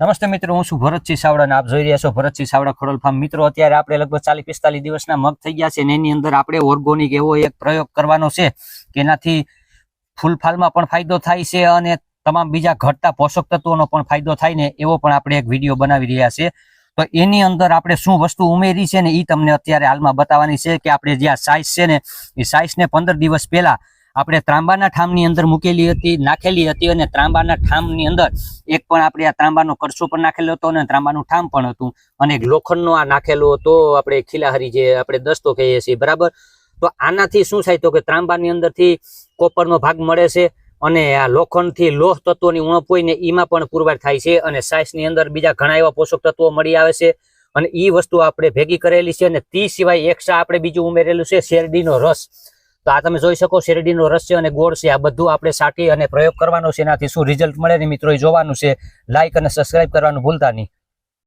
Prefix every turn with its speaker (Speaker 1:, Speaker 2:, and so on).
Speaker 1: નમસ્તે મિત્રો, હું છું ભરતસિંહ સાવડા અને આપ જોઈ રહ્યા છો ભરતસિંહ સાવડા ખોડલ ફાર્મ. મિત્રો, અત્યારે આપણે લગભગ ચાલીસ પિસ્તાલીસ દિવસના મગ થઈ ગયા છે એની અંદર આપણે ઓર્ગોનિક એવો એક પ્રયોગ કરવાનો છે કે એનાથી ફૂલફાલમાં પણ ફાયદો થાય છે અને તમામ બીજા ઘટતા પોષક તત્વોનો પણ ફાયદો થાય ને એવો પણ આપણે એક વીડિયો બનાવી રહ્યા છે. તો એની અંદર આપણે શું વસ્તુ ઉમેરી છે ને એ તમને અત્યારે હાલમાં બતાવવાની છે કે આપણે જે આ સાઇઝ છે ને, એ સાઇઝને પંદર દિવસ પહેલા આપણે ત્રાંબાના ઠામની અંદર મૂકેલી હતી, નાખેલી હતી અને ત્રાંબાના ઠામની અંદર એક પણ આપણે આ ત્રાંબાનો કરશો પણ નાખેલો હતો અને ત્રાંબાનું ઠામ પણ હતું. અને લોખંડનો આ નાખેલો હતો, આપણે ખીલાહરી જે આપણે દસ્તો કહીએ છીએ, બરાબર? તો આનાથી શું થાય તો કે ત્રાંબાની અંદરથી કોપરનો ભાગ મળે છે અને આ લોખંડથી લોહ તત્વોની ઉણપ હોય ને એમાં પણ પુરવાર થાય છે અને સાઇઝની અંદર બીજા ઘણા એવા પોષક તત્વો મળી આવે છે. અને એ વસ્તુ આપણે ભેગી કરેલી છે અને તે સિવાય એક્સ્ટ્રા આપણે બીજું ઉમેરેલું છે, શેરડીનો રસ. તો આ તમે જોઈ શકો શેરડીનો રસ છે અને ગોળ છે. આ બધું આપણે સાટી અને પ્રયોગ કરવાનો છે. એનાથી શું રિઝલ્ટ મળે ને મિત્રો, એ જોવાનું છે. લાઇક અને સબસ્ક્રાઇબ કરવાનું ભૂલતા નહીં.